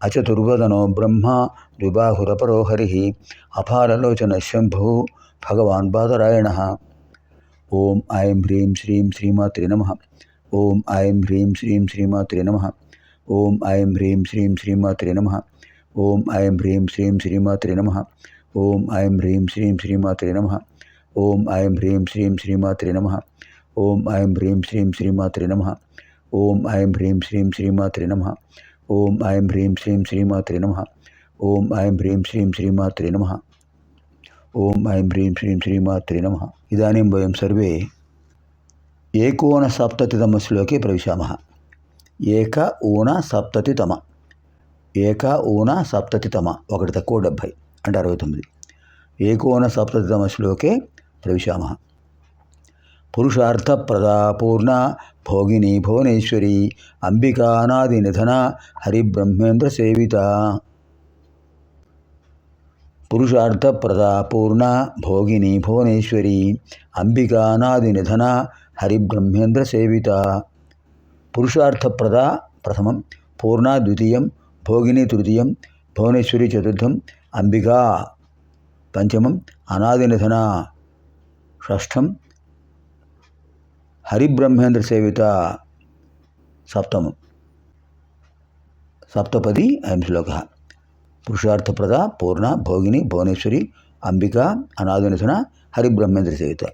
అచతుర్వదనో బ్రహ్మ ద్విబాహురపరో హరి అపారలోచన శంభు భగవాన్ బాదరాయణ ఓం ఐం హ్రీం శ్రీం శ్రీమాత్రే నమ ఓం ఐం హ్రీం శ్రీం శ్రీమాత్రే నమ ఓం ఐం హ్రీం శ్రీం శ్రీమాత్రే నమ ఓం ఐం హ్రీం శ్రీం శ్రీమాత్రే నమ ఓం ఐం హ్రీం శ్రీం శ్రీమాత్రే నమ ఓం ఐం హ్రీం శ్రీం శ్రీమాత్రే నమ ఓం ఐం హ్రీం శ్రీం శ్రీమాత్రే నమ ఓం ఐం హ్రీం శ్రీం శ్రీమాత్రే నమ ఓం ఐం హ్రీం శ్రీం శ్రీమాత్రే నమ. ఓం ఐం హ్రీం శ్రీం శ్రీమాత్రే నమ. ఓం ఐం హ్రీం శ్రీం శ్రీమాత్రే నమ. ఇదాनीं వయం సర్వే ఏకోనసప్తతితమశ్లోకే ప్రవిశామः. ఏక ఊన సప్తతితమ ఏక ఊన సప్తతితమ ఒకటి తక్కువ డెబ్భై. అంటే అరవై తొమ్మిది. ఏకోన సప్తతితమ శ్లోకే ప్రవిశామः. పురుషార్థప్రదా పూర్ణ భోగిని భువనేశ్వరి అంబికానాది నిధన హరిబ్రహ్మేంద్ర సేవిత పురుషార్థప్రదా పూర్ణ భోగిని భువనేశ్వరి అంబికానాది నిధన హరిబ్రహ్మేంద్ర సేవిత పురుషార్థప్రద ప్రథమం పూర్ణ ద్వితీయం భోగిని తృతీయం భువనేశ్వరి చతుర్థం అంబికా. పంచమం అనాది నిధన షష్ఠం హరిబ్రహ్మేంద్ర సేవిత సప్తమం. సప్తపది అయం శ్లోక పురుషార్థప్రద పూర్ణ భోగిని భువనేశ్వరి అంబిక అనాదినిధన హరిబ్రహ్మేంద్ర సేవిత.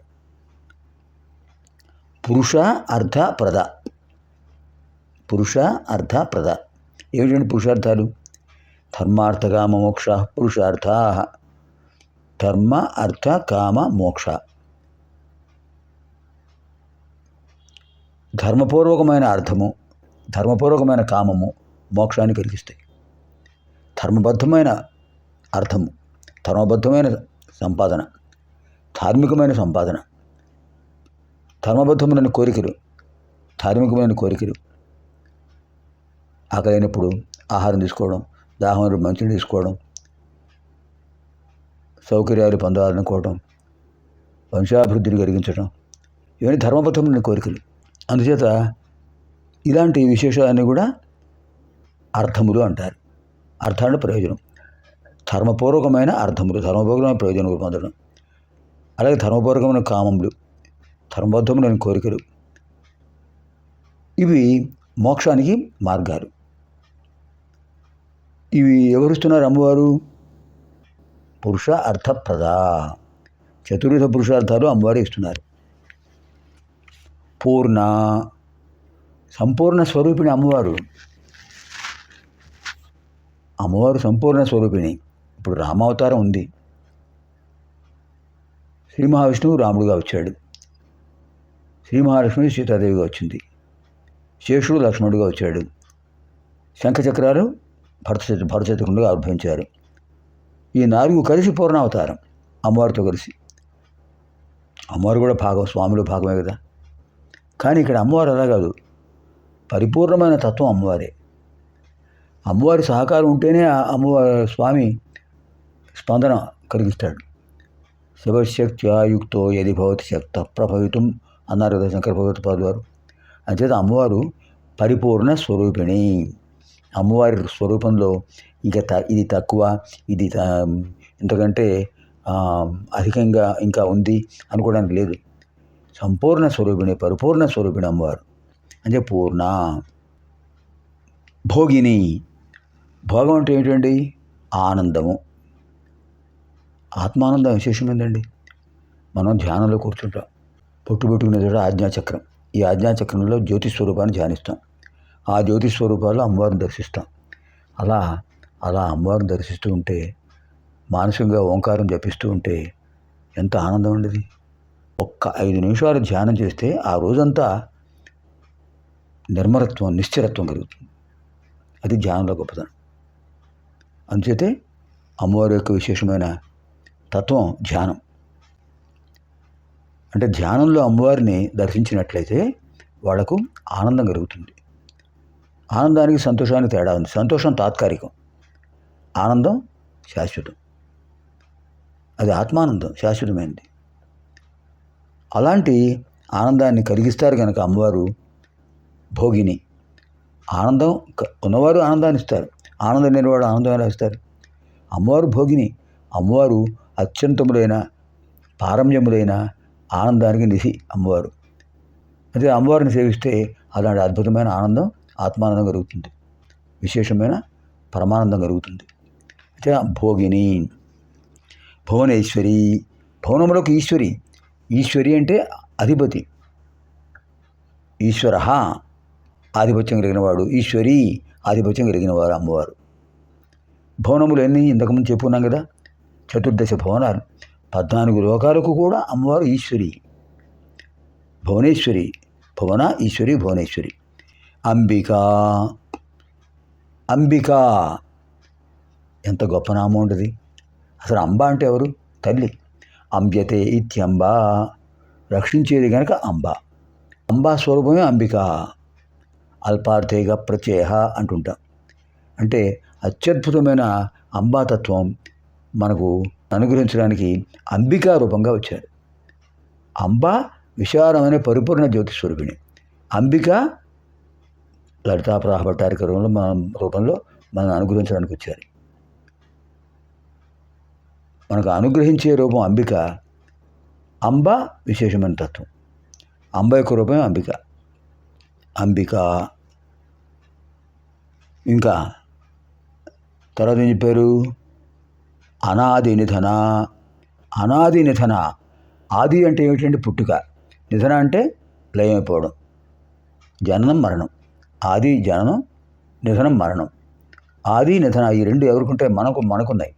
పురుష అర్థ ప్రద పురుష అర్థ ప్రద ఏమిటండి పురుషార్థాలు? ధర్మార్థకామ మోక్ష పురుషార్థ. ధర్మ అర్థ కామ మోక్ష. ధర్మపూర్వకమైన అర్థము ధర్మపూర్వకమైన కామము మోక్షాన్ని కలిగిస్తాయి. ధర్మబద్ధమైన అర్థము ధర్మబద్ధమైన సంపాదన ధార్మికమైన సంపాదన ధర్మబద్ధమైన కోరికలు ధార్మికమైన కోరికలు ఆకలైనప్పుడు ఆహారం తీసుకోవడం దాహం మంచిని తీసుకోవడం సౌకర్యాలు పొందాలనుకోవడం వంశాభివృద్ధిని కలిగించడం ఇవన్నీ ధర్మబద్ధమైన కోరికలు. అందుచేత ఇలాంటి విశేషాలన్నీ కూడా అర్థములు అంటారు. అర్థాన్ని ప్రయోజనం. ధర్మపూర్వకమైన అర్థములు ధర్మపూర్వకమైన ప్రయోజనం పొందడం. అలాగే ధర్మపూర్వకమైన కామములు ధర్మబద్ధమైన కోరికలు ఇవి మోక్షానికి మార్గాలు. ఇవి ఎవరిస్తున్నారు అమ్మవారు? పురుష అర్థప్రద. చతుర్విధ పురుషార్థాలు అమ్మవారు ఇస్తున్నారు. పూర్ణ సంపూర్ణ స్వరూపిణి అమ్మవారు. అమ్మవారు సంపూర్ణ స్వరూపిణి. ఇప్పుడు రామావతారం ఉంది. శ్రీ మహావిష్ణువు రాముడుగా వచ్చాడు. శ్రీ మహాలక్ష్మి సీతాదేవిగా వచ్చింది. శేషుడు లక్ష్మణుడిగా వచ్చాడు. శంఖచక్రాలు భరత భరతచక్రుడుగా ఆవిర్భవించారు. ఈ నాలుగు కలిసి పూర్ణావతారం అమ్మవారితో కలిసి. అమ్మవారు కూడా భాగం స్వామిలో భాగమే కదా. కానీ ఇక్కడ అమ్మవారు అలా కాదు. పరిపూర్ణమైన తత్వం అమ్మవారే. అమ్మవారి సహకారం ఉంటేనే ఆ అమ్మవారి స్వామి స్పందన కలిగిస్తాడు. శివశక్త్యాయుక్తో యది భవతి శక్త ప్రభవితం అన్నారు కదా శంకర భగవత్పాదు వారు. అంచేత అమ్మవారు పరిపూర్ణ స్వరూపిణి. అమ్మవారి స్వరూపంలో ఇంకా త ఇది తక్కువ ఇది ఇంతకంటే అధికంగా ఇంకా ఉంది అనుకోవడానికి లేదు. సంపూర్ణ స్వరూపిణి పరిపూర్ణ స్వరూపిణి అమ్మవారు అంటే పూర్ణ భోగిని. భోగం అంటే ఏంటండి? ఆనందము. ఆత్మానందం విశేషమైందండి. మనం ధ్యానంలో కూర్చుంటాం. పొట్టు పెట్టుకునే చోట ఆజ్ఞాచక్రం. ఈ ఆజ్ఞాచక్రంలో జ్యోతి స్వరూపాన్ని ధ్యానిస్తాం. ఆ జ్యోతి స్వరూపాలు అమ్మవారిని దర్శిస్తాం. అలా అలా అమ్మవారిని దర్శిస్తూ ఉంటే మానసికంగా ఓంకారం జపిస్తూ ఉంటే ఎంత ఆనందం ఉండేది ఒక్క ఐదు నిమిషాలు ధ్యానం చేస్తే ఆ రోజంతా నిర్మలత్వం నిశ్చలత్వం కలుగుతుంది. అది ధ్యానంలో గొప్పతనం. అందుచేతే అమ్మవారి యొక్క విశేషమైన తత్వం ధ్యానం. అంటే ధ్యానంలో అమ్మవారిని దర్శించినట్లయితే వాళ్ళకు ఆనందం కలుగుతుంది. ఆనందానికి సంతోషానికి తేడా ఉంది. సంతోషం తాత్కాలికం. ఆనందం శాశ్వతం. అది ఆత్మానందం శాశ్వతమైనది అలాంటి ఆనందాన్ని కలిగిస్తారు కనుక అమ్మవారు భోగిని. ఆనందం క- ఉన్నవారు ఆనందాన్ని ఇస్తారు. ఆనందం లేనివాడు ఆనందం ఎలా ఇస్తారు? అమ్మవారు భోగిని. అమ్మవారు అత్యంతములైన పారమ్యములైన ఆనందానికి నిధి అమ్మవారు. అయితే అమ్మవారిని సేవిస్తే అలాంటి అద్భుతమైన ఆనందం ఆత్మానందం కలుగుతుంది. విశేషమైన పరమానందం కలుగుతుంది. అయితే భోగిని. భువనేశ్వరి. భువనములకు ఈశ్వరి. ఈశ్వరి అంటే అధిపతి. ఈశ్వర ఆధిపత్యం కలిగినవాడు. ఈశ్వరి ఆధిపత్యం కలిగినవారు అమ్మవారు. భవనములు ఎన్ని? ఇంతకుముందు చెప్పుకున్నాం కదా. చతుర్దశ భవనాలు. పద్నాలుగు లోకాలకు కూడా అమ్మవారు ఈశ్వరి. భువనేశ్వరి భువన ఈశ్వరి భువనేశ్వరి. అంబిక. అంబిక. ఎంత గొప్ప నామం ఉంటుంది. అసలు అంబ అంటే ఎవరు? తల్లి. అంబ్యతే ఇత్యంబ. రక్షించేది కనుక అంబ. అంబా స్వరూపమే అంబిక. అల్పార్థేగ ప్రత్యయ అంటుంటాం. అంటే అత్యద్భుతమైన అంబాతత్వం మనకు అనుగ్రహించడానికి అంబికా రూపంగా వచ్చారు అంబ విశాలమైన పరిపూర్ణ జ్యోతి స్వరూపిణి. అంబిక లలితాప్రాహ భట్టారిక రూపంలో మనం రూపంలో మనం అనుగ్రహించడానికి వచ్చారు మనకు అనుగ్రహించే రూపం అంబిక అంబ విశేషమైన తత్వం. అంబ యొక్క రూపమే అంబిక. అంబిక. ఇంకా తర్వాత ఏం చెప్పారు? అనాది నిధన. అనాది నిధన. ఆది అంటే ఏమిటంటే పుట్టుక. నిధన అంటే లయమైపోవడం. జననం మరణం. ఆది జననం నిధనం మరణం. ఆది నిధన ఈ రెండు ఎవరికుంటే మనకు మనకున్నాయి.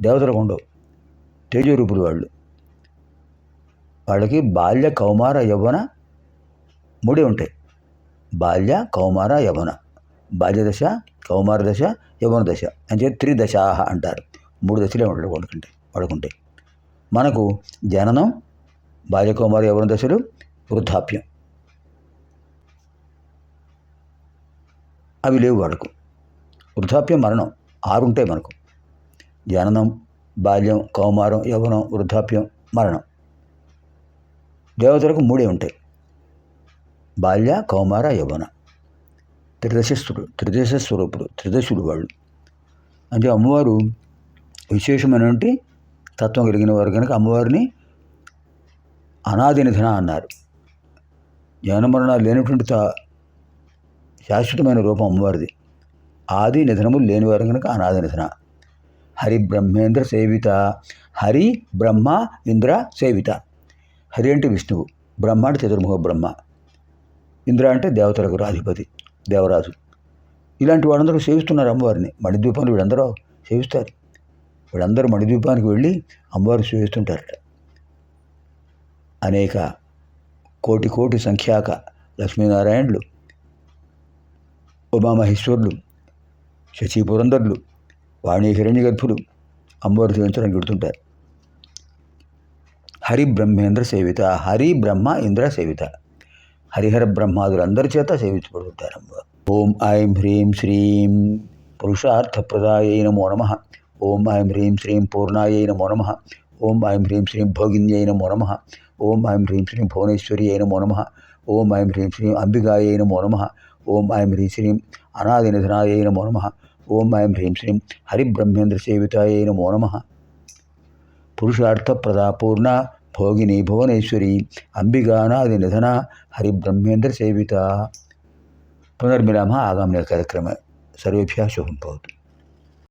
దేవతలకు ఉండవు తేజరూపులు వాళ్ళు. వాళ్ళకి బాల్య కౌమార యవ్వన మూడే ఉంటాయి. బాల్య కౌమార యవన బాల్యదశ కౌమార దశ యవ్వన దశ అని అంటే త్రిదశ అంటారు. మూడు దశలే ఉంటాయి వాడుకుంటే వాడుకుంటే మనకు జననం బాల్య కౌమార యవన దశలు వృద్ధాప్యం. అవి లేవు వాడుకు వృద్ధాప్యం మరణం ఆరుంటాయి మనకు. జననం బాల్యం కౌమారం యవనం వృద్ధాప్యం మరణం దేవతలకు మూడే ఉంటాయి బాల్య కౌమార యవన త్రిదశస్థుడు త్రిదశ స్వరూపుడు త్రిదశుడు వాళ్ళు అంటే అమ్మవారు విశేషమైనటువంటి తత్వం కలిగిన వారు కనుక అమ్మవారిని అనాది నిధన అన్నారు జనమరణాలు లేనటువంటి తా శాశ్వతమైన రూపం అమ్మవారిది ఆది నిధనములు లేనివారు కనుక అనాది నిధన హరి బ్రహ్మేంద్ర సేవిత. హరి బ్రహ్మ ఇంద్ర సేవిత. హరి అంటే విష్ణువు బ్రహ్మ అంటే చతుర్ముఖ బ్రహ్మ. ఇంద్ర అంటే దేవతలకు రాధిపతి దేవరాజు. ఇలాంటి వాళ్ళందరూ సేవిస్తున్నారు అమ్మవారిని. మణిద్వీపంలో వీళ్ళందరూ సేవిస్తారు. వీళ్ళందరూ మణిద్వీపానికి వెళ్ళి అమ్మవారు సేవిస్తుంటారట. అనేక కోటి కోటి సంఖ్యాక లక్ష్మీనారాయణులు ఉమామహేశ్వరులు శశి పురంధర్లు వాణి హిరణ్య గర్భులు అమ్మవారు జీవించడానికి గుర్తుంటారు హరి బ్రహ్మేంద్ర సేవిత హరి బ్రహ్మ ఇంద్ర సేవిత హరిహర బ్రహ్మాదులందరి చేత సేవించబడుతుంటారు అమ్మవారు ఓం ఐం హ్రీం శ్రీం పురుషార్థప్రదాయై నమో నమ. ఓం ఐం హ్రీం శ్రీం పూర్ణాయై నమో నమ. ఓం ఐం హ్రీం శ్రీం భోగిన్యై నమో నమ. ఓం ఐం హ్రీం శ్రీం భువనేశ్వరి అయిన నమో నమ. ఓం ఐం హ్రీం శ్రీం అంబికాయై నమో నమ. ఓం ఐం హ్రీం శ్రీం అనాదినిధనాయై నమో నమ. ఓం ఐం హ్రీం శ్రీం హరిబ్రహ్మేంద్ర సేవితాయై నమో నమ పురుషార్థప్రదా పూర్ణ భోగిని భువనేశ్వరి అంబికానాది నిధన హరిబ్రహ్మేంద్ర సేవిత పునర్మిలామ ఆగామిన కార్యక్రమ సర్వేభ్యः శుభం భవతు